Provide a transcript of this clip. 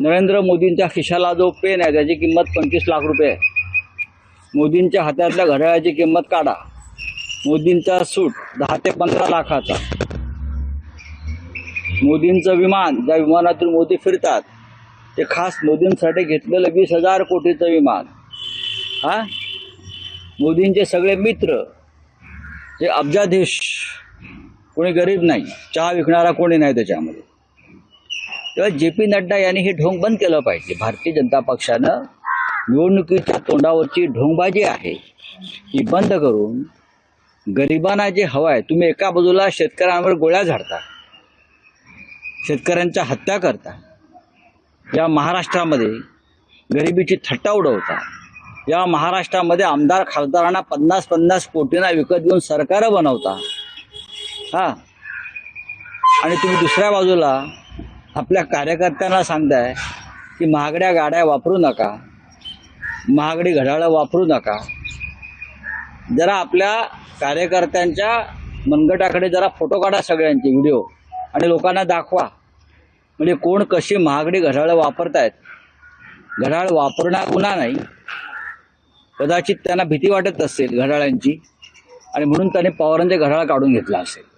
नरेंद्र मोदींच्या खिशाला जो पेन आहे त्याची किंमत पंचवीस लाख रुपये आहे. मोदींच्या हातातल्या घड्याळाची किंमत काढा. मोदींचा सूट दहा ते पंधरा लाखाचा. मोदींचं विमान ज्या विमानातून मोदी फिरतात ते खास मोदींसाठी घेतलेलं वीस हजार कोटीचं विमान. हा? मोदींचे सगळे मित्र जे अब्जाधीश कोणी गरीब नाही चहा विकणारा कोणी नाही त्याच्यामध्ये. तेव्हा जे पी नड्डा यांनी हे ढोंग बंद केलं पाहिजे. भारतीय जनता पक्षानं निवडणुकीच्या तोंडावरची ढोंगबाजी आहे ही बंद करून गरिबांना जे हवं आहे तुम्ही एका बाजूला शेतकऱ्यांवर गोळ्या झाडता शेतकऱ्यांच्या हत्या करता या महाराष्ट्रामध्ये गरिबीची थट्टा उडवता या महाराष्ट्रामध्ये आमदार खासदारांना पन्नास पन्नास कोटींना विकत घेऊन सरकारं बनवता हां. आणि तुम्ही दुसऱ्या बाजूला आपल्या कार्यकर्त्यांना सांगताय की महागड्या गाड्या वापरू नका. महागडी घड्याळं वापरू नका. जरा आपल्या कार्यकर्त्यांच्या मनगटाकडे जरा फोटो काढा सगळ्यांचे व्हिडिओ. आणि लोकांना दाखवा. म्हणजे कोण कशी महागडी घड्याळं वापरतायत. घड्याळ वापरणार गुन्हा नाही. कदाचित त्यांना भीती वाटत असेल घड्याळांची. आणि म्हणून त्याने पवारांचे घड्याळ काढून घेतला असेल.